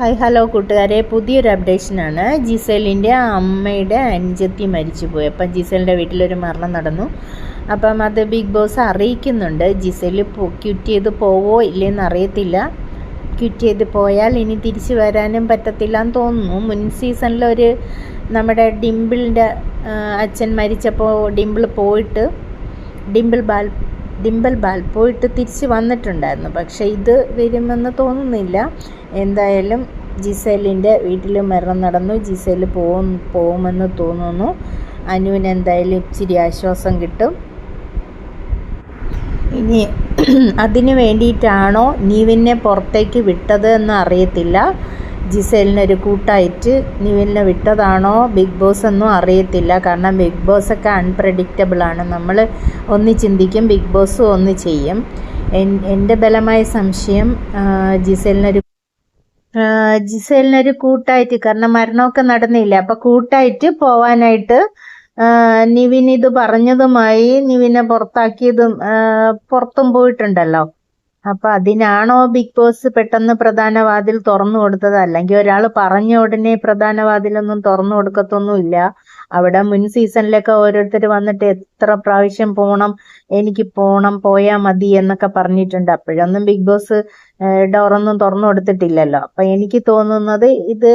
Hi hello കൂട്ടുകാരെ. പുതിയൊരു അപ്ഡേഷനാണ്. ജിസേലിന്റെ അമ്മയുടെ അനുജത്തി മരിച്ചുപോയി. അപ്പം ജിസേലിന്റെ വീട്ടിലൊരു മരണം നടന്നു. അപ്പം അത് ബിഗ് ബോസ് അറിയിക്കുന്നുണ്ട്. ജിസേൽ ക്വിറ്റ് ചെയ്ത് പോവോ ഇല്ലയെന്ന് അറിയത്തില്ല. ക്വിറ്റ് ചെയ്ത് പോയാൽ ഇനി തിരിച്ചു വരാനും പറ്റത്തില്ല എന്ന് തോന്നുന്നു. മുൻ സീസണിലൊരു നമ്മുടെ ഡിംപിളിന്റെ അച്ഛൻ മരിച്ചപ്പോൾ ഡിംപിൾ പോയിട്ട് ഡിംപിൾ ബാൽ ഡിംപിൾ ബാൽ പോയിട്ട് തിരിച്ച് വന്നിട്ടുണ്ടായിരുന്നു. പക്ഷേ ഇത് വരുമെന്ന് തോന്നുന്നില്ല. എന്തായാലും ജിസേലിന്റെ വീട്ടിൽ മരണം നടന്നു. ജിസേൽ പോകും പോകുമെന്ന് തോന്നുന്നു. അനുവിന് എന്തായാലും ഇച്ചിരി ആശ്വാസം കിട്ടും. ഇനി അതിന് വേണ്ടിയിട്ടാണോ നീവിനെ പുറത്തേക്ക് വിട്ടത് എന്ന് അറിയത്തില്ല. ജിസേലിനൊരു കൂട്ടായിട്ട് നിവിലിനെ വിട്ടതാണോ ബിഗ് ബോസ് ഒന്നും അറിയത്തില്ല. കാരണം ബിഗ് ബോസ് ഒക്കെ അൺപ്രഡിക്റ്റബിൾ ആണ്. നമ്മൾ ഒന്ന് ചിന്തിക്കും ബിഗ് ബോസ് ഒന്ന് ചെയ്യും. എന്റെ ബലമായ സംശയം ജിസേലിനൊരു ജിസേലിനൊരു കൂട്ടായിട്ട് കാരണം മരണമൊക്കെ നടന്നില്ല. അപ്പൊ കൂട്ടായിട്ട് പോവാനായിട്ട് നിവിൻ ഇത് പറഞ്ഞതുമായി നിവിനെ പുറത്താക്കിയതും പുറത്തും പോയിട്ടുണ്ടല്ലോ. അപ്പൊ അതിനാണോ ബിഗ് ബോസ് പെട്ടെന്ന് പ്രധാന വാതിൽ തുറന്നു കൊടുത്തത്? അല്ലെങ്കിൽ ഒരാൾ പറഞ്ഞ ഉടനെ പ്രധാന വാതിലൊന്നും തുറന്നു കൊടുക്കത്തൊന്നുമില്ല. അവിടെ മുൻ സീസണിലൊക്കെ ഓരോരുത്തർ വന്നിട്ട് എത്ര പ്രാവശ്യം പോണം എനിക്ക് പോണം പോയാ മതി എന്നൊക്കെ പറഞ്ഞിട്ടുണ്ട്. അപ്പോഴൊന്നും ബിഗ് ബോസ് ഡോറൊന്നും തുറന്നു കൊടുത്തിട്ടില്ലല്ലോ. അപ്പൊ എനിക്ക് തോന്നുന്നത് ഇത്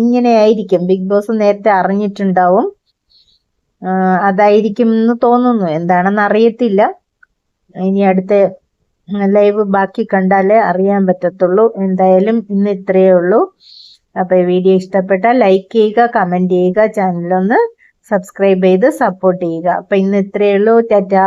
ഇങ്ങനെയായിരിക്കും. ബിഗ് ബോസ് നേരത്തെ അറിഞ്ഞിട്ടുണ്ടാവും. അതായിരിക്കും എന്ന് തോന്നുന്നു. എന്താണെന്ന് അറിയത്തില്ല. ഇനി അടുത്ത ലൈവ് ബാക്കി കണ്ടാലേ അറിയാൻ പറ്റത്തുള്ളൂ. എന്തായാലും ഇന്ന് ഇത്രയേ ഉള്ളൂ. അപ്പോൾ വീഡിയോ ഇഷ്ടപ്പെട്ടാൽ ലൈക്ക് ചെയ്യുക കമന്റ് ചെയ്യുക ചാനലൊന്ന് സബ്സ്ക്രൈബ് ചെയ്ത് സപ്പോർട്ട് ചെയ്യുക. അപ്പോൾ ഇന്ന് ഇത്രയേ ഉള്ളൂ. ടാറ്റാ.